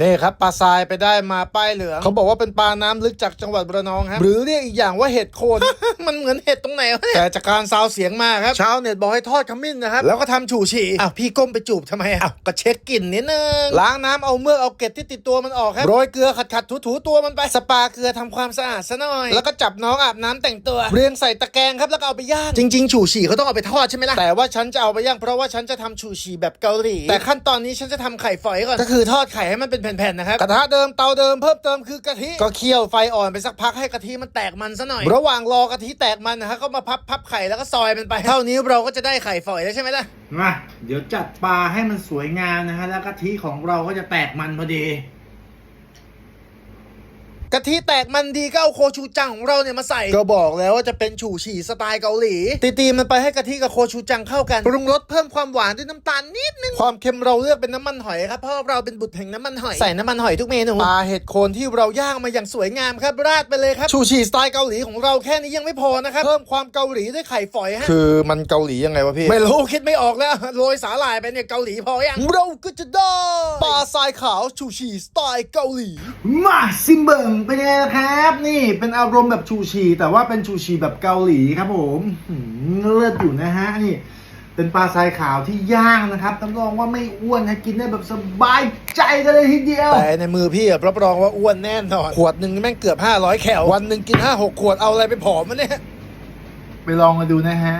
นี่ครับปลาทรายไปได้มาป้ายเหลืองเขาบอกว่าเป็นปลาน้ำลึกจากจังหวัดระนองครับหรือเรียกอีกอย่างว่าเห็ดโคน มันเหมือนเห็ดตรงไหนวะแต่จากการซาวเสียงมาครับชาวเน็ตบอกให้ทอดขมิ้นนะครับแล้วก็ทำฉู่ฉี่อ้าวพี่ก้มไปจูบทำไมอ้าวก็เช็คกลิ่นนิดนึงล้างน้ำเอาเมือกเอาเกล็ดที่ติดตัวมันออกครับโรยเกลือขัดขัดถูถูๆตัวมันไปสปาเกลือทำความสะอาดซะหน่อย แล้วก็จับน้องอาบน้ำแต่งตัว เรียงใส่ตะแกรงครับแล้วก็เอาไปย่างจริงๆฉู่ฉี่เขาต้องเอาไปทอดใช่ไหมล่ะแต่ว่าฉันจะเอาไปย่างเพราะว่าฉันจะทำฉู่ฉี่แบบเกาหลีแต่ขั้นตอนนี้ฉันจะทำไข่ฝอยก่อนก็คือทอดไข่ให้มันเป็นแผ่นๆนะครับกระทะเดิมเตาเดิมเพิ่มเติมคือกะทิก็เคี่ยวไฟอ่อนไปสักพักให้กะทิมันแตกมันซะหน่อย ระหว่างรอกะทิแตกมันนะฮะก็มาพับพับไข่แล้วก็ซอยมันไป เท่านี้เราก็จะได้ไข่ฝอยแล้วใช่ไหมล่ะมาเดี๋ยวจัดปลาให้มันสวยงามนะฮะแล้วกะทิของเราก็จะแตกมันพอดี กะทิแตกมันดีก็เอาโคชูจังของเราเนี่ยมาใส่ ก็บอกแล้วว่าจะเป็นฉู่ฉี่สไตล์เกาหลี ตีตีๆมันไปให้กะทิกับโคชูจังเข้ากัน ปรุงรสเพิ่มความหวานด้วยน้ำตาลนิดนึง ความเค็มเราเลือกเป็นน้ำมันหอยครับเพราะเราเป็นบุตรแห่งน้ำมันหอย ใส่น้ำมันหอยทุกเมนู ปลาเห็ดโคนที่เราย่างมาอย่างสวยงามครับราดไปเลยครับ ฉู่ฉี่สไตล์เกาหลีของเราแค่นี้ยังไม่พอนะครับ เพิ่มความเกาหลีด้วยไข่ฝอยฮะ คือมันเกาหลียังไงวะพี่ ไม่รู้คิดไม่ออกแล้วโรยสาหร่ายไปเนี่ยเกาหลีพอยัง เราก็จะได้ปลาทรายขาวฉู่ฉี่สไตล์เกาหลี มาซิมเบิงเป็นไงล่ะครับ นี่เป็นอารมณ์แบบชูชี แต่ว่าเป็นชูชีแบบเกาหลีครับผมหืมเลิศอยู่นะฮะนี่ เป็นปลาทรายขาวที่ย่างนะครับรับรองว่าไม่อ้วนนะกินได้แบบสบายใจกันเลยทีเดียว แต่ในมือพี่อะรับรองว่าอ้วนแน่นอน ขวดหนึ่งแม่งเกือบ 500 แคลวันหนึ่งกิน 5 6 ขวดเอาอะไรไปผอมมันเนี่ย ไปลองมาดูนะฮะ